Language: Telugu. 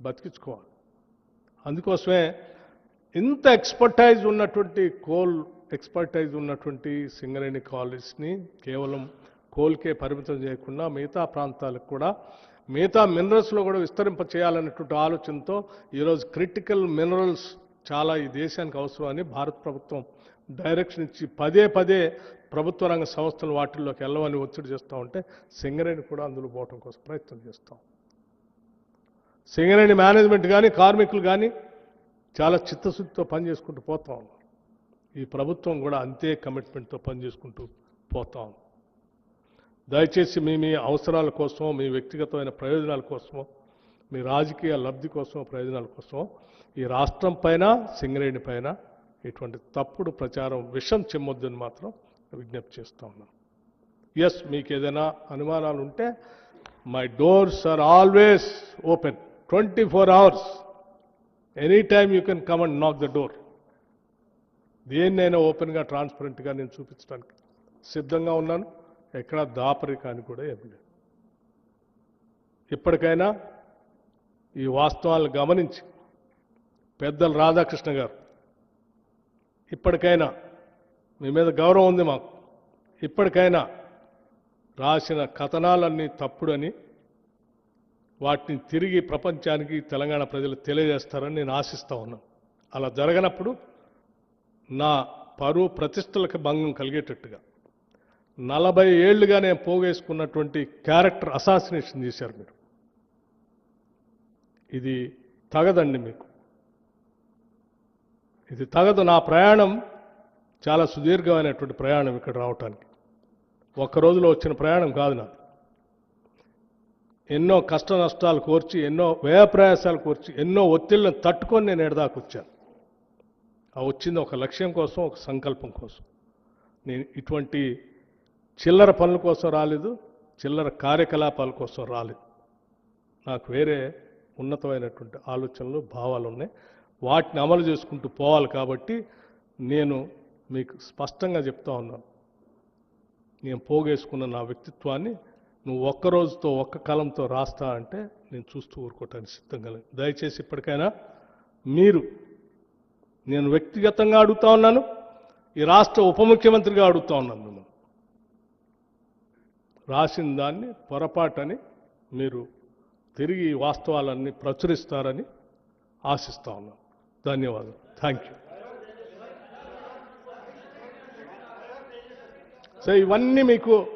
బతికించుకోవాలి. అందుకోసమే ఇంత ఎక్స్పర్టైజ్ ఉన్నటువంటి కోల్ ఎక్స్పర్టైజ్ ఉన్నటువంటి సింగరేణి కాలేజ్ని కేవలం కోల్కే పరిమితం చేయకుండా మిగతా ప్రాంతాలకు కూడా మిగతా మినరల్స్లో కూడా విస్తరింప చేయాలనేటువంటి ఆలోచనతో ఈరోజు క్రిటికల్ మినరల్స్ చాలా ఈ దేశానికి అవసరమని భారత ప్రభుత్వం డైరెక్షన్ ఇచ్చి పదే పదే ప్రభుత్వ రంగ సంస్థలు వాటిల్లోకి వెళ్ళమని ఒత్తిడి చేస్తూ ఉంటే సింగరేణి కూడా అందులో పోవటం కోసం ప్రయత్నం చేస్తాం. సింగరేణి మేనేజ్మెంట్ కానీ కార్మికులు కానీ చాలా చిత్తశుద్ధితో పనిచేసుకుంటూ పోతా ఉన్నారు. ఈ ప్రభుత్వం కూడా అంతే కమిట్మెంట్తో పనిచేసుకుంటూ పోతా ఉంది. దయచేసి మీ మీ అవసరాల కోసం మీ వ్యక్తిగతమైన ప్రయోజనాల కోసమో మీ రాజకీయ లబ్ధి కోసమో ప్రయోజనాల కోసం ఈ రాష్ట్రం పైన సింగరేణి పైన ఇటువంటి తప్పుడు ప్రచారం విషం చెమ్మొద్దని మాత్రం విజ్ఞప్తి చేస్తా ఉన్నాను ఎస్ మీకు ఏదైనా అనుమానాలు ఉంటే my doors are always open twenty four hours any time you can come and knock the door దేన్నైనా ఓపెన్గా ట్రాన్స్పరెంట్గా నేను చూపించడానికి సిద్ధంగా ఉన్నాను. ఎక్కడ దాపరికాని కూడా ఏం లేదు. ఇప్పటికైనా ఈ వాస్తవాలను గమనించి పెద్దలు రాధాకృష్ణ గారు ఇప్పటికైనా మీ మీద గౌరవం ఉంది మాకు. ఇప్పటికైనా రాసిన కథనాలన్నీ తప్పుడని వాటిని తిరిగి ప్రపంచానికి తెలంగాణ ప్రజలు తెలియజేస్తారని నేను ఆశిస్తూ ఉన్నాను అలా జరగనప్పుడు నా పరువు ప్రతిష్టలకు భంగం కలిగేటట్టుగా నలభై ఏళ్ళుగా నేను పోగేసుకున్నటువంటి క్యారెక్టర్ అసాసినేషన్ చేశారు మీరు. ఇది తగదండి మీకు. ఇది తగదు. నా ప్రయాణం చాలా సుదీర్ఘమైనటువంటి ప్రయాణం ఇక్కడ రావటానికి. ఒక్క రోజులో వచ్చిన ప్రయాణం కాదు నాది. ఎన్నో కష్ట నష్టాలు కోర్చి ఎన్నో వ్యయ ప్రయాసాలు కోర్చి ఎన్నో ఒత్తిళ్ళను తట్టుకొని నేను ఎడదాకు వచ్చాను ఆ వచ్చింది ఒక లక్ష్యం కోసం ఒక సంకల్పం కోసం. నేను ఇటువంటి చిల్లర పనుల కోసం రాలేదు చిల్లర కార్యకలాపాల కోసం రాలేదు. నాకు వేరే ఉన్నతమైనటువంటి ఆలోచనలు భావాలు ఉన్నాయి. వాటిని అమలు చేసుకుంటూ పోవాలి కాబట్టి నేను మీకు స్పష్టంగా చెప్తా ఉన్నాను. నేను పోగేసుకున్న నా వ్యక్తిత్వాన్ని నువ్వు ఒక్క రోజుతో ఒక్క కాలంతో రాస్తా అంటే నేను చూస్తూ ఊరుకోవటానికి సిద్ధంగా లేదు దయచేసి ఇప్పటికైనా మీరు నేను వ్యక్తిగతంగా అడుగుతా ఉన్నాను ఈ రాష్ట్ర ఉప ముఖ్యమంత్రిగా అడుగుతా ఉన్నాను మిమ్మల్ని. రాసిన దాన్ని పొరపాటని మీరు తిరిగి వాస్తవాలన్నీ ప్రచురిస్తారని ఆశిస్తా ఉన్నాను. ధన్యవాదాలు. Thank you. సో ఇవన్నీ మీకు